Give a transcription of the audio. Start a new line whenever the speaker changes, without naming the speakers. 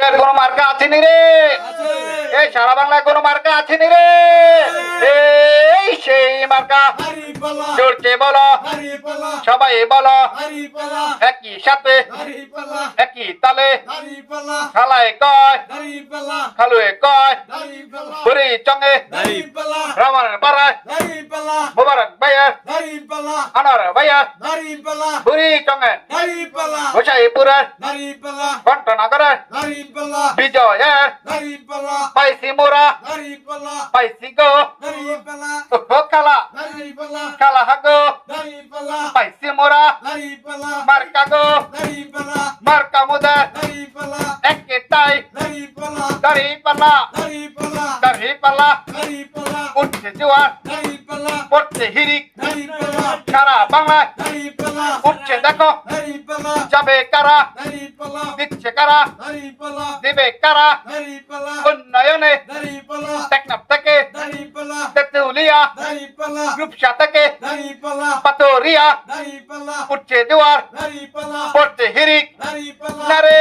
কোনো মার্কা আছে নি রে এই সারা বাংলায় কোনো মার্কা আছে নি রে এই সেই মার্কা।
হারিপালা
বলো। সবাই বলো। একই সাথে। একই তালে। খালায় কয়। খালুয়ে কয়।
হারিপালা
চঙ্গে রমনের পাড়ায় মুবারক ভাইয়া
হারিপালা
আনার ভাইয়া।
হারিপালা
বুড়ি চঙ্গে
হারিপালা
গোসাইপুরের
হারিপালা
ঘন্টনগরের
হারিপালা
বিজয়ের
হারিপালা
পাইছি মোরা
হারিপালা
পাইছি গো
হারিপালা
ও খালা
হারিপালা
খালা হাগো
হারিপালা
পাইছি মোরা
হারিপালা
মার্কা গো
হারিপালা
মার্কা মুদার
হারিপালা
একটাই
হারিপালা
দাড়ি পাল্লা
হারিপালা
দাড়ি পাল্লা
হারিপালা
উঠছে জোয়ার
হারিপালা
পড়ছে হিরিক
হারিপালা
সারা বাংলায়
হারিপালা
উঠছে দেখো
হারিপালা
যাবে কারা
হারিপালা
দিচ্ছে কারা
হারিপালা
দিবে কারা
হারিপালা
উন্নয়নে
হারিপালা
টেকনাফ থেকে
হারিপালা
তেতুলিয়া
হারিপালা
রূপসা থেকে
হারিপালা
পাতরিয়া
হারিপালা
উঠছে জোয়ার
হারিপালা
পড়ছে হিরিক
হারিপালা
নারে